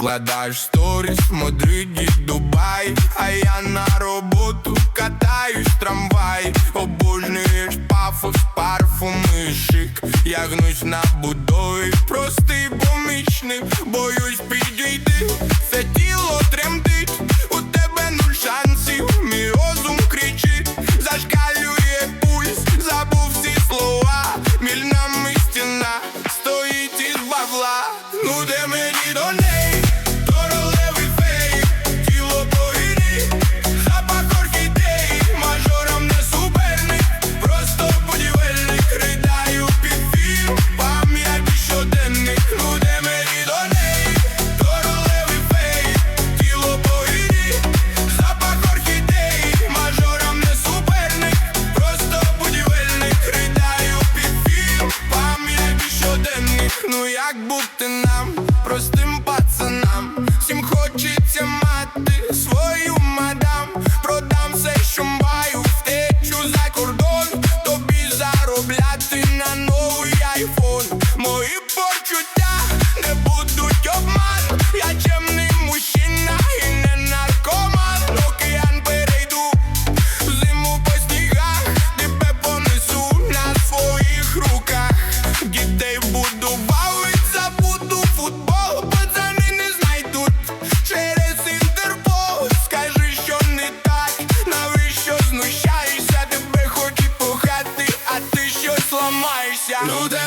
викладаєш сторіс, в Мадриді, Дубай, а я на роботу катаюсь трамвай, обожнюєш пафос, парфуми, шик, я гнусь на будові, простий як бути нам, простим пацанам, всім хочеться мати свою мадам, продам все, що маю, втечу за кордон, тобі заробляти на новий айфон. Мої почуття не будуть обман, я чемний мужчина і не наркоман, океан перейду, зиму по снігах, тебе понесу на своїх руках, дітей. siamo. Nude